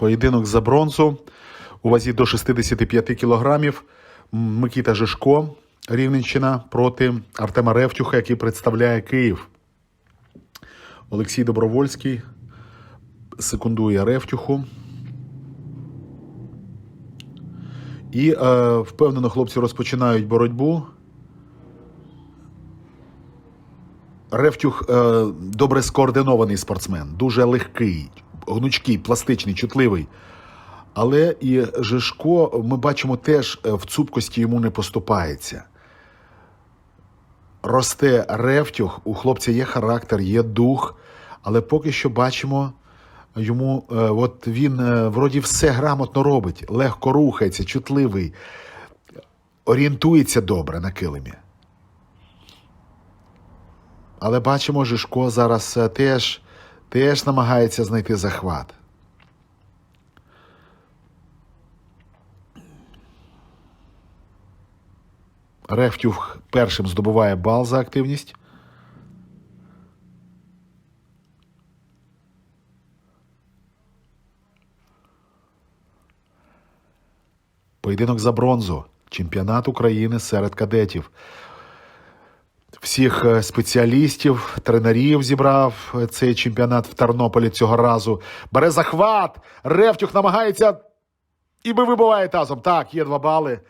Поєдинок за бронзу у вазі до 65 кілограмів. М, Микита Жишко, Рівненщина проти Артема Ревтюха, який представляє Київ. Олексій Добровольський секундує Ревтюху. І е, впевнено, хлопці розпочинають боротьбу. Ревтюх е, добре скоординований спортсмен, дуже легкий, гнучкий, пластичний, чутливий. Але і Жишко, ми бачимо, теж е, в цупкості йому не поступається. Росте Ревтюх, у хлопця є характер, є дух, але поки що бачимо, йому е, от він е, вроді все грамотно робить, легко рухається, чутливий, орієнтується добре на килимі. Але бачимо, Жишко зараз теж, теж намагається знайти захват. Рефтюх першим здобуває бал за активність. Поєдинок за бронзу. Чемпіонат України серед кадетів. Всіх е, спеціалістів, тренерів зібрав е, цей чемпіонат в Тернополі цього разу. Бере захват. Ревтюх намагається і вибиває тазом. Так, є два бали.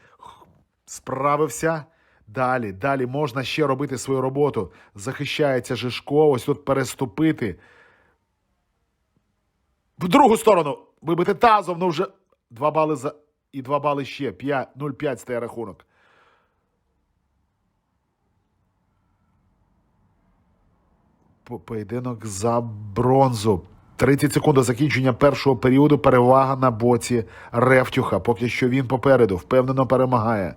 Справився. Далі, далі можна ще робити свою роботу. Захищається Жишко. Ось тут переступити. В другу сторону. Вибити тазом. Ну вже два бали за. І два бали ще. 5, 0-5 стає рахунок. Поєдинок за бронзу. 30 секунд до закінчення першого періоду. Перевага на боці Ревтюха. Поки що він попереду. Впевнено перемагає.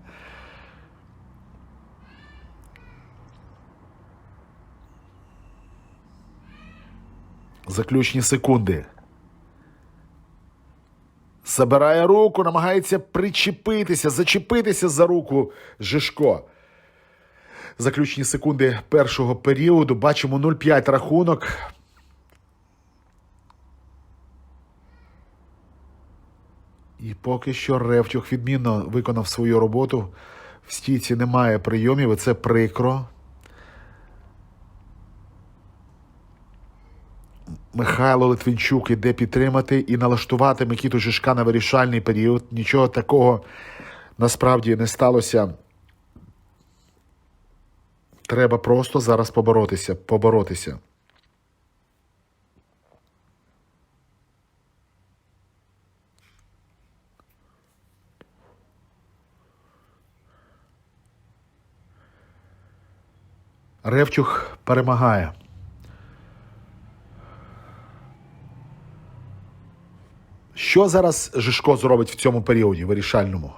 Заключні секунди. Забирає руку, намагається причепитися, зачепитися за руку Жишко. Заключні секунди першого періоду. Бачимо 0-5 рахунок. І поки що Ревтюх відмінно виконав свою роботу. В стійці немає прийомів, і це прикро. Михайло Литвинчук іде підтримати і налаштувати Микіту Жишка на вирішальний період. Нічого такого насправді не сталося. Треба просто зараз поборотися, поборотися. Ревчух перемагає. Що зараз Жишко зробить в цьому періоді вирішальному?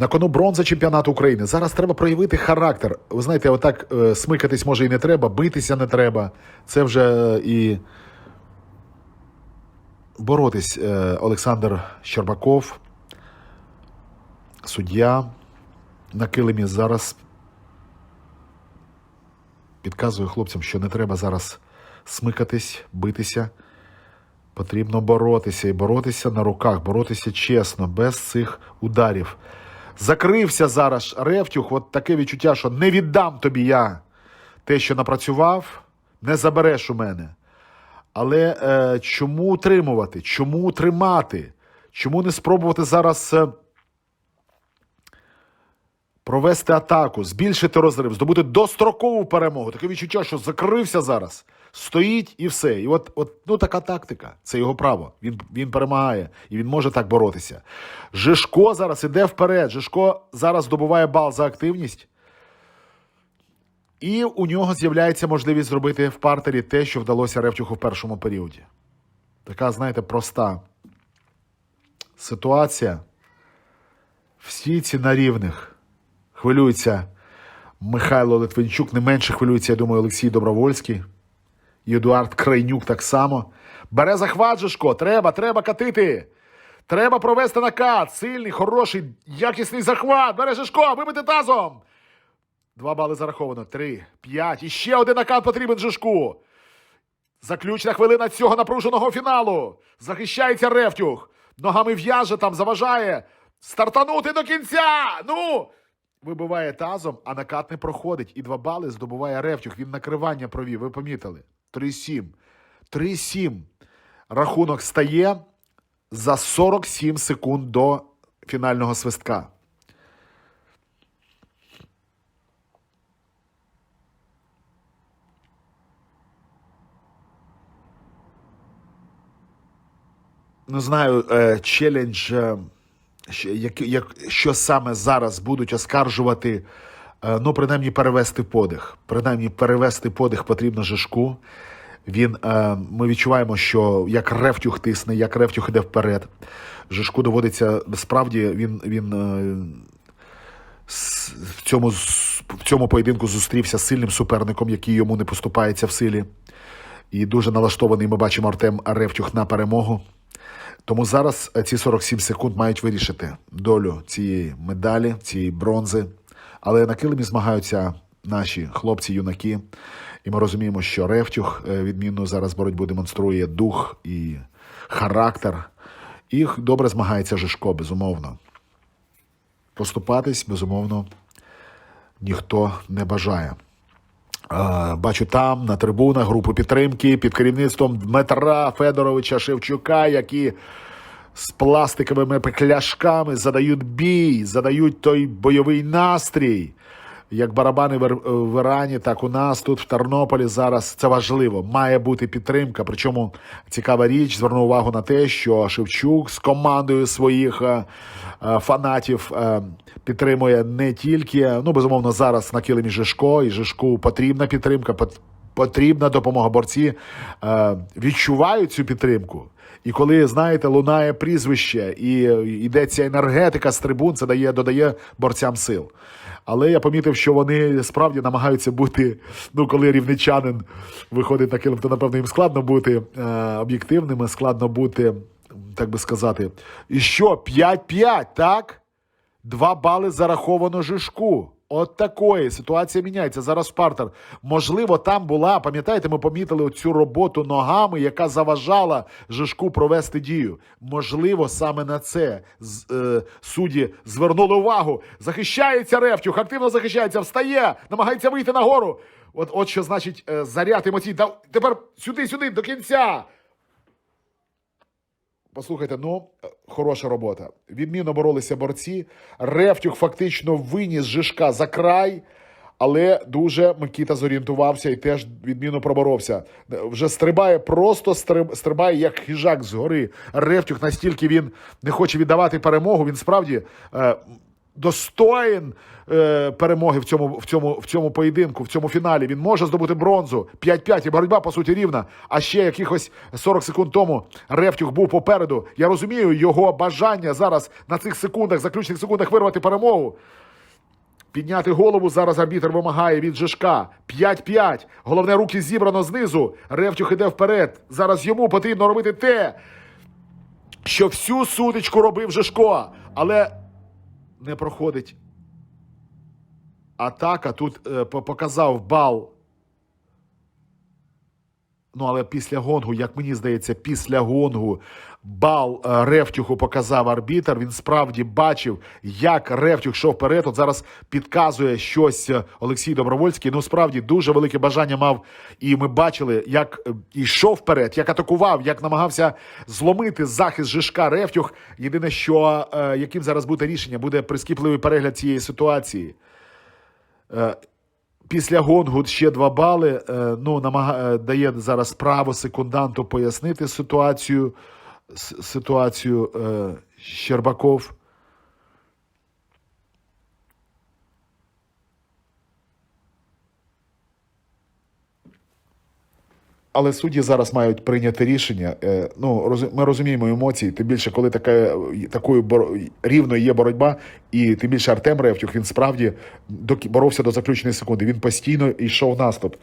На кону бронза чемпіонату України. Зараз треба проявити характер. Ви знаєте, отак е, смикатись може і не треба, битися не треба. Це вже е, і боротись е, Олександр Щербаков, суддя на килимі зараз підказує хлопцям, що не треба зараз смикатись, битися. Потрібно боротися і боротися на руках, боротися чесно, без цих ударів. Закрився зараз Ревтюх, от таке відчуття, що не віддам тобі я те, що напрацював, не забереш у мене. Але е, чому утримувати? Чому тримати? Чому не спробувати зараз е, провести атаку, збільшити розрив, здобути дострокову перемогу? Таке відчуття, що закрився зараз, стоїть і все. І от, от ну, така тактика. Це його право. Він, він перемагає і він може так боротися. Жишко зараз іде вперед. Жишко зараз здобуває бал за активність. І у нього з'являється можливість зробити в партері те, що вдалося Ревтюху в першому періоді. Така, знаєте, проста ситуація. Всі ці на рівних. Хвилюється Михайло Литвинчук, не менше хвилюється, я думаю, Олексій Добровольський. Едуард Крайнюк так само. Бере захват, Жишко. Треба, треба катити. Треба провести накат. Сильний, хороший, якісний захват. Бере Жишко, вибити тазом. Два бали зараховано. Три, п'ять. І ще один накат потрібен Жишку. Заключна хвилина цього напруженого фіналу. Захищається Ревтюх. Ногами в'яже там, заважає. Стартанути до кінця. Ну! Вибиває тазом, а накат не проходить. І два бали здобуває Ревтюх. Він накривання провів. Ви помітили? 3-7. 3-7. Рахунок стає за 47 секунд до фінального свистка. Не знаю, е, челендж, е, що- саме зараз будуть оскаржувати, ну, принаймні, перевести подих. Принаймні, перевести подих потрібно Жишку. Він, е, ми відчуваємо, що як Ревтюх тисне, як Ревтюх іде вперед. Жишку доводиться, справді, він, він е, в цьому, в цьому поєдинку зустрівся з сильним суперником, який йому не поступається в силі. І дуже налаштований ми бачимо Артем Ревтюх на перемогу. Тому зараз е, ці 47 секунд мають вирішити долю цієї медалі, цієї бронзи. Але на килимі змагаються наші хлопці-юнаки. І ми розуміємо, що Ревтюх е, відмінно зараз боротьбу демонструє дух і характер. І добре змагається Жишко, безумовно. Поступатись, безумовно, ніхто не бажає. Е, Бачу там на трибунах групу підтримки під керівництвом Дмитра Федоровича Шевчука, які з пластиковими пляшками задають бій, задають той бойовий настрій. Як барабани в, Ірані, так у нас тут в Тернополі зараз це важливо. Має бути підтримка. Причому цікава річ звернув увагу на те, що Шевчук з командою своїх е, е, фанатів е, підтримує не тільки, ну безумовно, зараз на килимі Жишко, і Жишку потрібна підтримка, потрібна допомога. Борці е, відчувають цю підтримку. І коли, знаєте, лунає прізвище і е, йде ця енергетика з трибун, це дає, додає борцям сил. Але я помітив, що вони справді намагаються бути. Ну, коли рівничанин виходить на килим, то напевно їм складно бути е, об'єктивними, складно бути, так би сказати. І що, 5-5, так? Два бали зараховано Жишку. От такої ситуація міняється. Зараз Спартер. Можливо, там була, пам'ятаєте, ми помітили цю роботу ногами, яка заважала Жишку провести дію. Можливо, саме на це з- е, судді звернули увагу. Захищається Ревтюх, активно захищається, встає, намагається вийти нагору. От, от що значить е, заряд емоцій. Да, тепер сюди, сюди, до кінця. Послухайте, ну е, хороша робота. Відмінно боролися борці. Рефтюк фактично виніс Жишка за край, але дуже Микіта зорієнтувався і теж відмінно проборовся. Е, Вже стрибає, просто стриб- стрибає як хижак згори. Рефтюк настільки він не хоче віддавати перемогу. Він справді. Достоїн е, перемоги в цьому, в, цьому, в цьому поєдинку, в цьому фіналі. Він може здобути бронзу 5-5, і боротьба, по суті, рівна. А ще якихось 40 секунд тому Ревтюх був попереду. Я розумію його бажання зараз на цих секундах, заключних секундах вирвати перемогу. Підняти голову зараз арбітр вимагає від Жишка. 5-5. Головне, руки зібрано знизу. Ревтюх іде вперед. Зараз йому потрібно робити те, що всю сутичку робив Жишко. Але не проходить атака. Тут е, показав бал. Ну, але після гонгу, як мені здається, після гонгу бал е, Ревтюху показав арбітр. Він справді бачив, як Ревтюх йшов вперед. От зараз підказує щось е, Олексій Добровольський. Ну, справді дуже велике бажання мав. І ми бачили, як е, йшов вперед, як атакував, як намагався зломити захист Жишка Ревтюх. Єдине, що яким зараз буде рішення, буде прискіпливий перегляд цієї ситуації. Після гонгу ще два бали. Ну, намага... е, дає зараз право секунданту пояснити ситуацію. Ситуацію е, Щербаков. Але судді зараз мають прийняти рішення. Е, Ну, ми розуміємо емоції, тим більше, коли така, такою боро- рівною є боротьба, і тим більше Артем Ревтюх, він справді боровся до заключної секунди. Він постійно йшов наступ.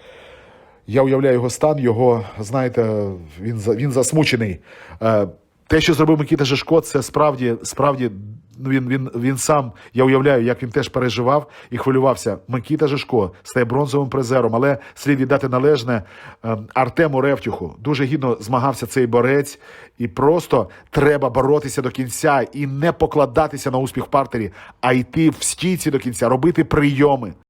Я уявляю його стан, його, знаєте, він, він засмучений. Е, те, що зробив Микита Жишко, це справді, справді ну, він, він, він сам, я уявляю, як він теж переживав і хвилювався. Микита Жишко стає бронзовим призером, але слід віддати належне е, Артему Ревтюху. Дуже гідно змагався цей борець, і просто треба боротися до кінця і не покладатися на успіх в партері, а йти в стійці до кінця, робити прийоми.